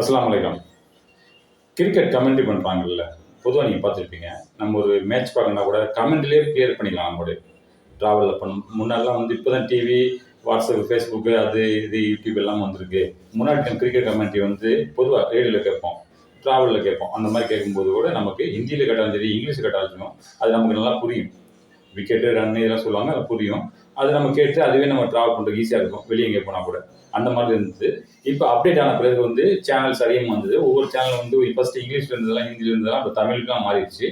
அஸ்லாம் வலைக்கம் cricket commentary பண்ணுறாங்கல்ல பொதுவாக நீங்கள் பார்த்துருப்பீங்க. நம்ம ஒரு மேட்ச் பார்க்கணுன்னா கூட கமெண்ட்லேயே கிளியர் பண்ணிக்கலாம் நம்மளுடைய ட்ராவலில் பண்ணும் முன்னாடிலாம் வந்து இப்போ தான் டிவி வாட்ஸ்அப் ஃபேஸ்புக்கு அது இது யூடியூப் எல்லாம் வந்திருக்கு. முன்னாடி கிரிக்கெட் கமெண்ட்ரி வந்து பொதுவாக ரேடியோவில் கேட்போம். ட்ராவலில் கேட்போம். அந்த மாதிரி கேட்கும்போது கூட நமக்கு ஹிந்தியில் கேட்டாலும் சரி இங்கிலீஷ் கேட்டாலும் அது நமக்கு நல்லா புரியும். விக்கெட்டு ரன் இதெல்லாம் சொல்லுவாங்க அது புரியும். அது நம்ம கேட்டு அதுவே நம்ம ட்ராவல் பண்ணுறதுக்கு ஈஸியாக இருக்கும். வெளியே எங்கே போனால் கூட. அந்த மாதிரி இருந்தது. இப்போ அப்டேட் ஆன பிறகு வந்து சேனல்ஸ் அதிகமாக வந்தது. ஒவ்வொரு சேனல் வந்து ஃபர்ஸ்ட் இங்கிலீஷ்ல இருந்ததெல்லாம் ஹிந்தியில் இருந்ததெல்லாம் இப்போ தமிழுக்குலாம் மாறிடுச்சு.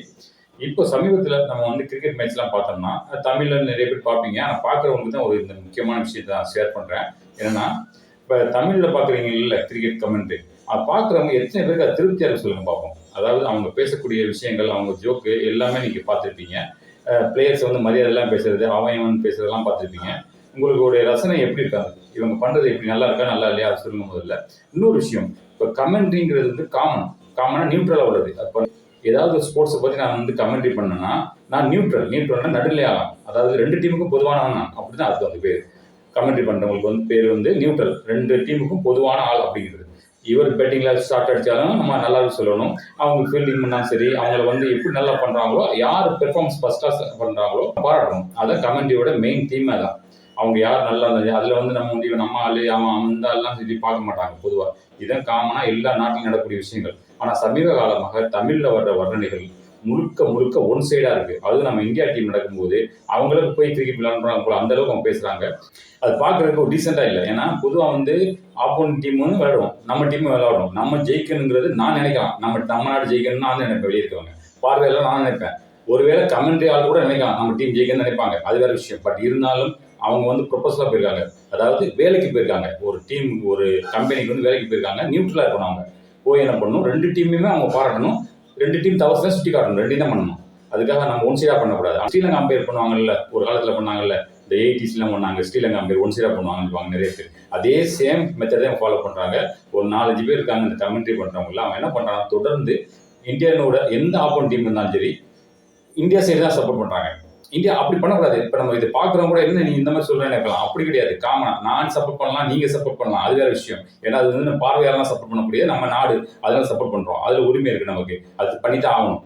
இப்போ சமீபத்தில் நம்ம வந்து கிரிக்கெட் மேட்ச்லாம் பார்த்தோம்னா தமிழில் நிறைய பேர் பார்ப்பீங்க. ஆனால் பார்க்குறவங்களுக்கு தான் ஒரு இந்த முக்கியமான விஷயத்தை நான் ஷேர் பண்ணுறேன் என்னென்னா இப்போ தமிழில் பார்க்குறீங்க இல்லை கிரிக்கெட் கமெண்ட்ரி அது பார்க்குறவங்க எத்தனை பேருக்கு அது திருப்தியாக இருக்கு சொல்லுங்க பார்ப்போம் அதாவது அவங்க பேசக்கூடிய விஷயங்கள் அவங்க ஜோக்கு எல்லாமே நீங்கள் பார்த்துருப்பீங்க. பிளேயர்ஸ் வந்து மரியாதைலாம் பேசுறது அவன் இவன் பேசுறதெல்லாம் பார்த்துருப்பீங்க. உங்களுக்கு ஒரு ரசனை எப்படி இருக்காது இவங்க பண்றது எப்படி? நல்லா இருக்கா? நல்லா இல்லையா? அது சொல்லுங்க முதல்ல. இன்னொரு விஷயம் இப்போ கமெண்ட்ரிங்கிறது வந்து காமன் காமனாக நியூட்ரலாக உள்ளது. அப்போ ஏதாவது ஸ்போர்ட்ஸை பற்றி நான் வந்து கமெண்ட்ரி பண்ணேன்னா நான் நியூட்ரல் நியூட்ரல்னா நடுநிலையாகலாம் அதாவது ரெண்டு டீமுக்கும் பொதுவானவன் நான். அப்படி தான் அர்த்தம் அந்த பேர். கமெண்ட்ரி பண்ணுறவங்களுக்கு வந்து பேர் வந்து நியூட்ரல் ரெண்டு டீமுக்கும் பொதுவான ஆள் அப்படிங்கிறது. இவர் பேட்டிங்கில் ஸ்டார்ட் அடித்தாலும் நம்ம நல்லா சொல்லணும். அவங்க ஃபீல்டிங் பண்ணாலும் சரி அவங்கள வந்து எப்படி நல்லா பண்ணுறாங்களோ யார் பெர்ஃபார்மன்ஸ் ஃபஸ்ட்டாக பண்ணுறாங்களோ பாராட்டணும். அதான் கமெண்டியோட மெயின் தீமே தான் அவங்க யார் நல்லா இருந்தது அதில் வந்து நம்ம வந்து இவன் நம்ம ஆளு அவன் அந்த எல்லாம் சொல்லி பார்க்க மாட்டாங்க பொதுவாக இதுதான் காமனாக எல்லா நாட்டிலும் நடக்கக்கூடிய விஷயங்கள். ஆனால் சமீப காலமாக தமிழில் வர்ற வர்ணனைகள் முழுக்க முழுக்க ஒன் சைடாக இருக்குது அது நம்ம இந்தியா டீம் நடக்கும்போது அவங்களுக்கு போய் கிரிக்கெட் விளாண்டுறாங்க போல அந்த அளவுக்கு அவங்க பேசுகிறாங்க அது பார்க்குறதுக்கு ஒரு டீசெண்டாக இல்லை. ஏன்னா பொதுவாக வந்து ஆப்போனன்ட் டீம் வந்து விளையாடுவோம். நம்ம டீம் விளையாடுவோம். நம்ம ஜெயிக்கணுங்கிறது நான் நினைக்கலாம். நம்ம நம்ம நாடு ஜெயிக்கணும்னு நான் நினைப்பேன் வெளியே இருக்கவங்க. பார்வையெல்லாம் நான் நினைப்பேன். ஒருவேளை கமெண்ட்ரி ஆள் கூட நினைக்கலாம். நம்ம டீம் ஜெயிக்கணும்னு நினைப்பாங்க. அது வேற விஷயம். பட் இருந்தாலும் அவங்க வந்து ப்ரொபோசலாக போயிருக்காங்க. அதாவது வேலைக்கு போயிருக்காங்க. ஒரு டீம் ஒரு கம்பெனிக்கு வந்து வேலைக்கு போயிருக்காங்க. நியூட்ரலாக இருக்கணும் அவங்க. போய் என்ன பண்ணணும்? ரெண்டு டீமுமே அவங்க பாராட்டணும். ரெண்டு டீம் தவறு சுட்டி காட்டணும். ரெண்டையும் தான் பண்ணணும். அதுக்காக நம்ம ஒன் சீராக பண்ணக்கூடாது. ஸ்ரீலங்கா அம்பேர் பண்ணுவாங்கல்ல ஒரு காலத்தில் பண்ணாங்கல்ல இந்த எயிட்டிஸ்லாம் பண்ணாங்க ஸ்ரீலங்கா அம்பேர் ஒன் சீராக பண்ணுவாங்கன்னு நிறைய பேர். அதே சேம் மெத்தடே ஃபாலோ பண்ணுறாங்க ஒரு நாலஞ்சு பேர் இருக்காங்க இந்த கமெண்ட்ரி பண்ணுறவங்களாம் அவன் என்ன பண்ணுறான் தொடர்ந்து இந்தியனோட எந்த ஆப்போன் டீம் இருந்தாலும் சரி இந்தியா சைடு தான் சப்போர்ட் பண்ணுறாங்க இந்தியா அப்படி பண்ணக்கூடாது. இப்போ நம்ம இது பார்க்குறவங்க கூட என்ன நீ இந்த மாதிரி சொல்கிறேன்னு நினைக்கலாம் அப்படி கிடையாது. காமனா நான் சப்போர்ட் பண்ணலாம் நீங்கள் சப்போர்ட் பண்ணலாம். அது வேற விஷயம். ஏன்னா அது வந்து பார்வையாளர்லாம் சப்போர்ட் பண்ணக்கூடிய நம்ம நாடு. அதெல்லாம் சப்போர்ட் பண்ணுறோம் அதில் உரிமை இருக்குது நமக்கு. அது பண்ணி தான் ஆகணும்.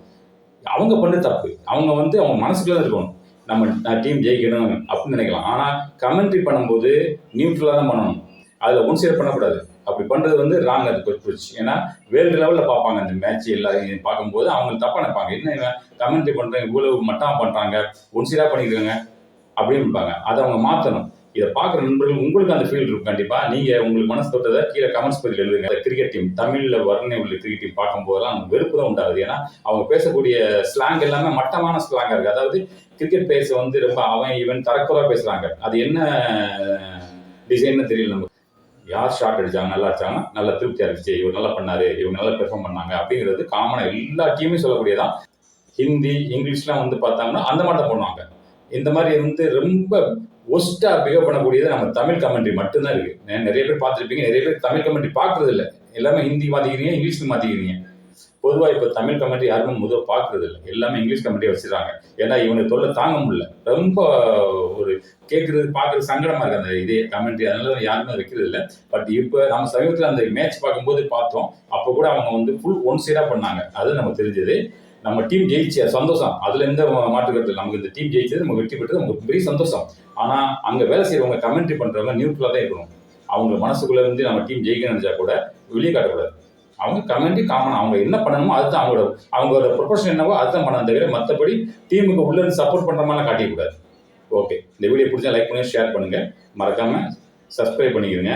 அவங்க பண்ண தப்பு. அவங்க வந்து அவங்க மனசுக்குள்ள தான் இருக்கணும். நம்ம டீம் ஜெயிக்கணும் அப்படின்னு நினைக்கலாம். ஆனால் கமெண்ட்ரி பண்ணும்போது நியூட்ரலாக தான் பண்ணணும். அதில் ஒன் சைடு பண்ணக்கூடாது. அப்படி பண்ணுறது வந்து ராங் அது போச்சு. ஏன்னா வேர்ல்டு லெவலில் பார்ப்பாங்க அந்த மேட்ச் எல்லாத்தையும் பார்க்கும்போது அவங்க தப்பாக நினைப்பாங்க. என்ன கமெண்ட்ரி பண்ணுறாங்க இவ்வளவு மட்டமாக பண்ணுறாங்க ஒன் பண்ணிக்கிறாங்க பண்ணியிருக்காங்க அப்படின்னு இருப்பாங்க அதை அவங்க மாற்றணும் இதை பார்க்குற நண்பர்கள் உங்களுக்கு அந்த ஃபீல் இருக்கும் கண்டிப்பாக நீங்கள் உங்களுக்கு மனசு தொட்டதை கீழே கமெண்ட்ஸ் பதில் எழுதுங்க. அந்த கிரிக்கெட் டீம் தமிழில் வர்ணனை உள்ள கிரிக்கெட் டீம் பார்க்கும்போதெல்லாம் அவங்க வெறுப்பு தான் உண்டாகுது. ஏன்னா அவங்க பேசக்கூடிய ஸ்லாங் எல்லாமே மட்டமான ஸ்லாங்காக இருக்குது அதாவது கிரிக்கெட் பேச வந்து ரொம்ப அவன் இவன் தரக்குறவா பேசுகிறாங்க அது என்ன டிசைன்னு தெரியல நமக்கு. யார் ஷாட் அடிச்சாங்க நல்லா அடிச்சாங்க நல்லா திருப்தியாக இருந்துச்சு இவர் நல்லா பண்ணாரு இவங்க நல்லா பெர்ஃபார்ம் பண்ணாங்க அப்படிங்கிறது காமனாக எல்லா டீமும் சொல்லக்கூடியதான் ஹிந்தி இங்கிலீஷ்லாம் வந்து பார்த்தாங்கன்னா அந்த மாதிரி தான் பண்ணுவாங்க. இந்த மாதிரி வந்து ரொம்ப ஒஸ்ட்டாக பிஹேவ் பண்ணக்கூடியது நம்ம தமிழ் கமெண்ட்ரி மட்டும்தான் இருக்குது நிறைய பேர் பார்த்துருப்பீங்க நிறைய பேர் தமிழ் கமெண்ட்ரி பார்க்குறது இல்லை எல்லாமே ஹிந்தி மாற்றிக்கிறீங்க இங்கிலீஷ்ல மாற்றிக்கிறீங்க பொதுவாக இப்போ தமிழ் கமெண்ட்ரி யாருமே முதல் பார்க்குறது இல்லை. எல்லாமே இங்கிலீஷ் கமெண்ட்ரி வச்சுருக்காங்க. ஏன்னா இவனுக்கு தொல்லை தாங்க முடியல. ரொம்ப ஒரு கேட்குறது பார்க்குறது சங்கடமாக இருக்குது அந்த இதே கமெண்ட்ரி அதனால யாருமே வைக்கிறது இல்லை. பட் இப்போ நம்ம சமீபத்தில் அந்த மேட்ச் பார்க்கும்போது பார்த்தோம். அப்போ கூட அவங்க வந்து ஃபுல் ஒன் சைடாக பண்ணாங்க. அது நமக்கு தெரிஞ்சது. நம்ம டீம் ஜெயிச்சு சந்தோஷம். அதுல எந்த மாற்றுக்கிறது நமக்கு இந்த டீம் ஜெயிச்சது நம்ம வெற்றி பெற்றது நமக்கு பெரிய சந்தோஷம். ஆனா அங்க வேலை செய்யறவங்க கமெண்ட்ரி பண்றவங்க நியூட்ரலா தான் இருக்கணும். அவங்க மனசுக்குள்ள இருந்து நம்ம டீம் ஜெயிக்க நினைச்சா கூட வெளியே காட்டக்கூடாது. அவங்க கமெண்ட்ரி காமன் அவங்க என்ன பண்ணணுமோ அதுதான் அவங்களோட அவங்களோட ப்ரொஃபஷன் என்னவோ அதுதான் பண்ண தவிர மற்றபடி டீமுக்கு உள்ள இருந்து சப்போர்ட் பண்ணுற மாதிரிலாம் காட்டிக்கூடாது ஓகே இந்த வீடியோ பிடிச்சா லைக் பண்ணி ஷேர் பண்ணுங்க. மறக்காமல் சப்ஸ்கிரைப் பண்ணிக்கிறங்க